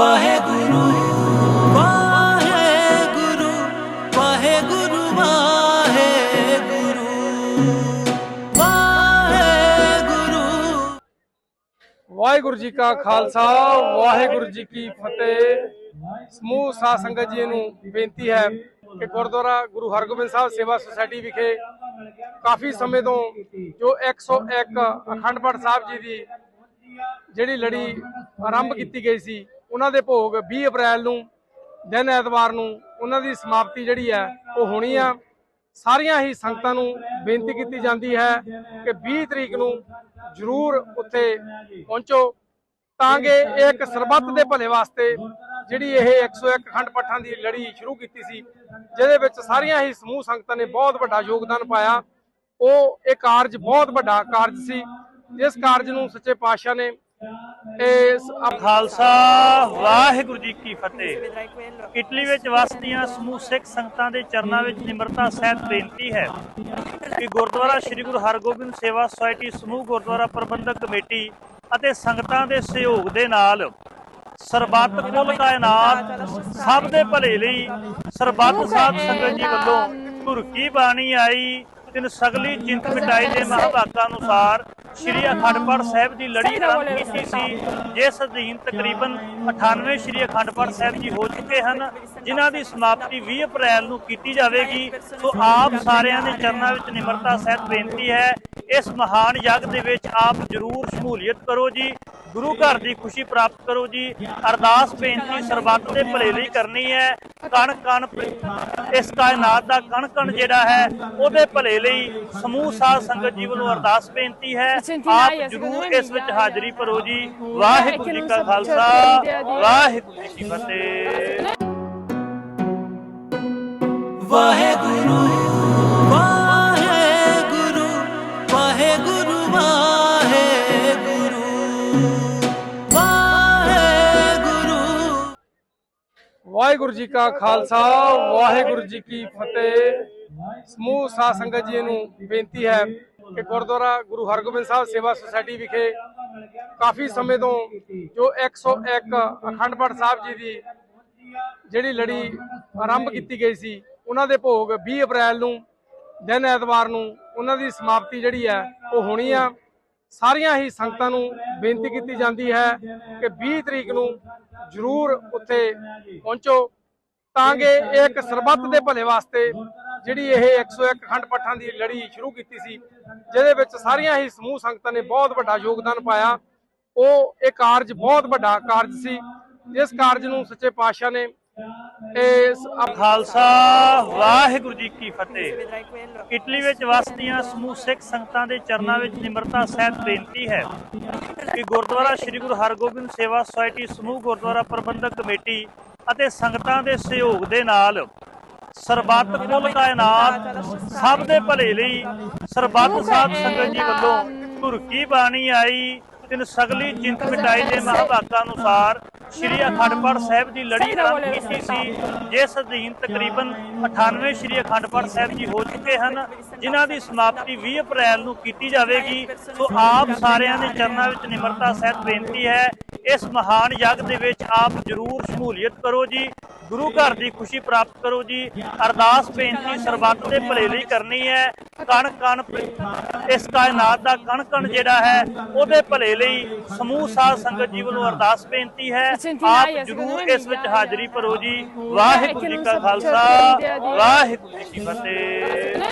ਵਾਹਿਗੁਰੂ ਵਾਹਿਗੁਰੂ ਵਾਹਿਗੁਰੂ ਵਾਹਿਗੁਰੂ ਵਾਹਿਗੁਰੂ। ਵਾਹਿਗੁਰੂ ਜੀ ਕਾ ਖਾਲਸਾ, ਵਾਹਿਗੁਰੂ ਜੀ ਕੀ ਫਤਿਹ। ਸਮੂਹ ਸਾਧ ਸੰਗਤ ਜੀ ਨੂੰ ਬੇਨਤੀ ਹੈ ਕਿ ਗੁਰਦੁਆਰਾ ਗੁਰੂ ਹਰਗੋਬਿੰਦ ਸਾਹਿਬ ਸੇਵਾ ਸੁਸਾਇਟੀ ਵਿਖੇ ਕਾਫੀ ਸਮੇਂ ਤੋਂ ਜੋ 101 ਅਖੰਡ ਪਾਠ ਸਾਹਿਬ ਜੀ ਦੀ ਜਿਹੜੀ ਲੜੀ ਆਰੰਭ ਕੀਤੀ ਗਈ ਸੀ ਉਹਨਾਂ ਦੇ ਭੋਗ 20 ਅਪ੍ਰੈਲ ਨੂੰ, ਦਿਨ ਐਤਵਾਰ ਨੂੰ ਉਹਨਾਂ ਦੀ ਸਮਾਪਤੀ ਜਿਹੜੀ ਹੈ ਉਹ ਹੋਣੀ ਆ। ਸਾਰੀਆਂ ਹੀ ਸੰਗਤਾਂ ਨੂੰ ਬੇਨਤੀ ਕੀਤੀ ਜਾਂਦੀ ਹੈ ਕਿ 20 ਤਰੀਕ ਨੂੰ ਜ਼ਰੂਰ ਉੱਥੇ ਪਹੁੰਚੋ ਤਾਂ ਕਿ ਇਹ ਇੱਕ ਸਰਬੱਤ ਦੇ ਭਲੇ ਵਾਸਤੇ ਜਿਹੜੀ ਇਹ 101 ਖੰਡ ਪੱਠਾਂ ਦੀ ਲੜੀ ਸ਼ੁਰੂ ਕੀਤੀ ਸੀ, ਜਿਹਦੇ ਵਿੱਚ ਸਾਰੀਆਂ ਹੀ ਸਮੂਹ ਸੰਗਤਾਂ ਨੇ ਬਹੁਤ ਵੱਡਾ ਯੋਗਦਾਨ ਪਾਇਆ। ਉਹ ਇਹ ਕਾਰਜ ਬਹੁਤ ਵੱਡਾ ਕਾਰਜ ਸੀ। ਜਿਸ ਕਾਰਜ ਨੂੰ ਸੱਚੇ ਪਾਤਸ਼ਾਹ ਨੇ ਇਸ ਖਾਲਸਾ, ਵਾਹਿਗੁਰੂ ਜੀ ਕੀ ਫਤਿਹ। ਇਟਲੀ ਵਿੱਚ ਵਸਦੀਆਂ ਸਮੂਹ ਸਿੱਖ ਸੰਗਤਾਂ ਦੇ ਚਰਨਾਂ ਵਿੱਚ ਨਿਮਰਤਾ ਸਹਿਤ ਬੇਨਤੀ ਹੈ ਕਿ ਗੁਰਦੁਆਰਾ ਸ੍ਰੀ ਗੁਰੂ ਹਰਗੋਬਿੰਦ ਸੇਵਾ ਸੁਸਾਇਟੀ ਸਮੂਹ ਗੁਰਦੁਆਰਾ ਪ੍ਰਬੰਧਕ ਕਮੇਟੀ ਅਤੇ ਸੰਗਤਾਂ ਦੇ ਸਹਿਯੋਗ ਦੇ ਨਾਲ ਸਰਬੱਤ ਕੁੱਲ ਕਾਇਨਾਤ ਸਭ ਦੇ ਭਲੇ ਲਈ ਸਰਬੱਤ ਸਾਧ ਸੰਗਤ ਜੀ ਵੱਲੋਂ ਧੁਰ ਕੀ ਬਾਣੀ ਆਈ, ਤਿੰਨ ਸਗਲੀ ਚਿੰਤ ਮਿਟਾਈ ਦੇ ਮਹਾਭਾਗਾਂ ਅਨੁਸਾਰ ਸ਼੍ਰੀ ਅਖੰਡ ਪਾਠ ਸਾਹਿਬ ਦੀ ਲੜੀ ਆਰੰਭ ਕੀਤੀ ਸੀ ਜਿਸ ਅਧੀਨ ਤਕਰੀਬਨ 98 ਸ਼੍ਰੀ ਅਖੰਡ ਪਾਠ ਸਾਹਿਬ ਜੀ ਹੋ ਚੁੱਕੇ ਹਨ ਜਿਨ੍ਹਾਂ ਦੀ ਸਮਾਪਤੀ 20 ਅਪ੍ਰੈਲ ਨੂੰ ਕੀਤੀ ਜਾਵੇਗੀ। ਸੋ ਆਪ ਸਾਰਿਆਂ ਦੇ ਚਰਨਾਂ ਵਿੱਚ ਨਿਮਰਤਾ ਸਹਿਤ ਬੇਨਤੀ ਹੈ ਇਸ ਮਹਾਨ ਯੱਗ ਦੇ ਵਿੱਚ ਆਪ ਜਰੂਰ ਸ਼ਮੂਲੀਅਤ ਕਰੋ ਜੀ। ਗੁਰੂ ਘਰ ਦੀ ਖੁਸ਼ੀ ਪ੍ਰਾਪਤ ਕਰੋ ਜੀ। ਅਰਦਾਸ ਬੇਨਤੀ ਸਰਬੱਤ ਦੇ ਭਲੇ ਲਈ ਕਰਨੀ ਹੈ। ਕਣ ਕਣ ਇਸ ਕਾਇਨਾਤ ਦਾ ਕਣ ਕਣ ਜਿਹੜਾ ਹੈ ਉਹਦੇ ਭਲੇ ਲਈ ਸਮੂਹ ਸਾਧ ਸੰਗਤ ਜੀ ਵੱਲੋਂ ਅਰਦਾਸ ਬੇਨਤੀ ਹੈ। ਆਪ ਜਰੂਰ ਇਸ ਵਿੱਚ ਹਾਜ਼ਰੀ ਭਰੋ ਜੀ। ਵਾਹਿਗੁਰੂ ਜੀ ਕਾ ਖਾਲਸਾ। ਵਾਹਿਗੁਰੂ ਜੀ ਕੀ ਫਤਿਹ। ਵਾਹਿਗੁਰੂ ਵਾਹਿਗੁਰੂ ਜੀ ਕਾ ਖਾਲਸਾ, ਵਾਹਿਗੁਰੂ ਜੀ ਕੀ ਫਤਿਹ। ਸਮੂਹ ਸਾਧ ਸੰਗਤ ਜੀ ਨੂੰ ਬੇਨਤੀ ਹੈ ਕਿ ਗੁਰਦੁਆਰਾ ਗੁਰੂ ਹਰਗੋਬਿੰਦ ਸਾਹਿਬ ਸੇਵਾ ਸੁਸਾਇਟੀ ਵਿਖੇ ਕਾਫੀ ਸਮੇਂ ਤੋਂ ਜੋ 101 ਅਖੰਡ ਪਾਠ ਸਾਹਿਬ ਜੀ ਦੀ ਜਿਹੜੀ ਲੜੀ ਆਰੰਭ ਕੀਤੀ ਗਈ ਸੀ, ਉਹਨਾਂ ਦੇ ਭੋਗ 20 ਅਪ੍ਰੈਲ ਨੂੰ, ਦਿਨ ਐਤਵਾਰ ਨੂੰ ਉਹਨਾਂ ਦੀ ਸਮਾਪਤੀ ਜਿਹੜੀ ਹੈ, ਉਹ ਹੋਣੀ ਆ। ਸਾਰੀਆਂ ਹੀ ਸੰਗਤਾਂ ਨੂੰ ਬੇਨਤੀ ਕੀਤੀ ਜਾਂਦੀ ਹੈ ਕਿ 20 ਤਰੀਕ ਨੂੰ ਜ਼ਰੂਰ ਉੱਥੇ ਪਹੁੰਚੋ, ਤਾਂ ਕਿ ਇਹ ਇੱਕ ਸਰਬੱਤ ਦੇ ਭਲੇ ਵਾਸਤੇ ਜਿਹੜੀ ਇਹ 101 ਖੰਡ ਪੱਠਾਂ ਦੀ ਲੜੀ ਸ਼ੁਰੂ ਕੀਤੀ ਸੀ, ਜਿਹਦੇ ਵਿੱਚ ਸਾਰੀਆਂ ਹੀ ਸਮੂਹ ਸੰਗਤਾਂ ਨੇ ਬਹੁਤ ਵੱਡਾ ਯੋਗਦਾਨ ਪਾਇਆ। ਉਹ ਇਹ ਕਾਰਜ ਬਹੁਤ ਵੱਡਾ ਕਾਰਜ ਸੀ, ਜਿਸ ਕਾਰਜ ਨੂੰ ਸੱਚੇ ਪਾਤਸ਼ਾਹ ਨੇ ਇਸ ਖਾਲਸਾ, ਵਾਹਿਗੁਰੂ ਜੀ ਕੀ ਫਤਿਹ। ਇਟਲੀ ਵਿੱਚ ਵਸਦੀਆਂ ਸਮੂਹ ਸਿੱਖ ਸੰਗਤਾਂ ਦੇ ਚਰਨਾਂ ਵਿੱਚ ਨਿਮਰਤਾ ਸਹਿਤ ਬੇਨਤੀ ਹੈ ਕਿ ਗੁਰਦੁਆਰਾ ਸ੍ਰੀ ਗੁਰੂ ਹਰਗੋਬਿੰਦ ਸੇਵਾ ਸੁਸਾਇਟੀ ਸਮੂਹ ਗੁਰਦੁਆਰਾ ਪ੍ਰਬੰਧਕ ਕਮੇਟੀ ਅਤੇ ਸੰਗਤਾਂ ਦੇ ਸਹਿਯੋਗ ਦੇ ਨਾਲ ਸਰਬੱਤ ਕੁੱਲ ਕਾਇਨਾਤ ਸਭ ਦੇ ਭਲੇ ਲਈ ਸਰਬੱਤ ਸਾਧ ਸੰਗਤ ਜੀ ਵੱਲੋਂ ਧੁਰਕੀ ਬਾਣੀ ਆਈ, ਤਿੰਨ ਸਗਲੀ ਚਿੰਤ ਮਿਟਾਈ ਦੇ ਮਹਾਭਾਗਾਂ ਅਨੁਸਾਰ ਸ਼੍ਰੀ ਅਖੰਡ ਪਾਠ ਸਾਹਿਬ ਦੀ ਲੜੀ ਆਰੰਭ ਕੀਤੀ ਸੀ ਜਿਸ ਅਧੀਨ ਤਕਰੀਬਨ 98 ਸ਼੍ਰੀ ਅਖੰਡ ਪਾਠ ਸਾਹਿਬ ਜੀ ਹੋ ਚੁੱਕੇ ਹਨ ਜਿਨ੍ਹਾਂ ਦੀ ਸਮਾਪਤੀ 20 ਅਪ੍ਰੈਲ ਨੂੰ ਕੀਤੀ ਜਾਵੇਗੀ। ਸੋ ਆਪ ਸਾਰਿਆਂ ਦੇ ਚਰਨਾਂ ਵਿੱਚ ਨਿਮਰਤਾ ਸਹਿਤ ਬੇਨਤੀ ਹੈ ਇਸ ਮਹਾਨ ਯੱਗ ਦੇ ਵਿੱਚ ਆਪ ਜਰੂਰ ਸ਼ਮੂਲੀਅਤ ਕਰੋ ਜੀ। ਗੁਰੂ ਘਰ ਦੀ ਖੁਸ਼ੀ ਪ੍ਰਾਪਤ ਕਰੋ ਜੀ। ਅਰਦਾਸ ਬੇਨਤੀ ਸਰਬੱਤ ਦੇ ਭਲੇ ਲਈ ਕਰਨੀ ਹੈ। ਕਣ ਕਣ ਇਸ ਕਾਇਨਾਤ ਦਾ ਕਣ ਕਣ ਜਿਹੜਾ ਹੈ ਉਹਦੇ ਭਲੇ ਲਈ ਸਮੂਹ ਸਾਧ ਸੰਗਤ ਜੀ ਵੱਲੋਂ ਅਰਦਾਸ ਬੇਨਤੀ ਹੈ। ਆਪ ਜਰੂਰ ਇਸ ਵਿੱਚ ਹਾਜ਼ਰੀ ਭਰੋ ਜੀ। ਵਾਹਿਗੁਰੂ ਜੀ ਕਾ ਖਾਲਸਾ। ਵਾਹਿਗੁਰੂ ਜੀ ਕੀ ਫਤਿਹ।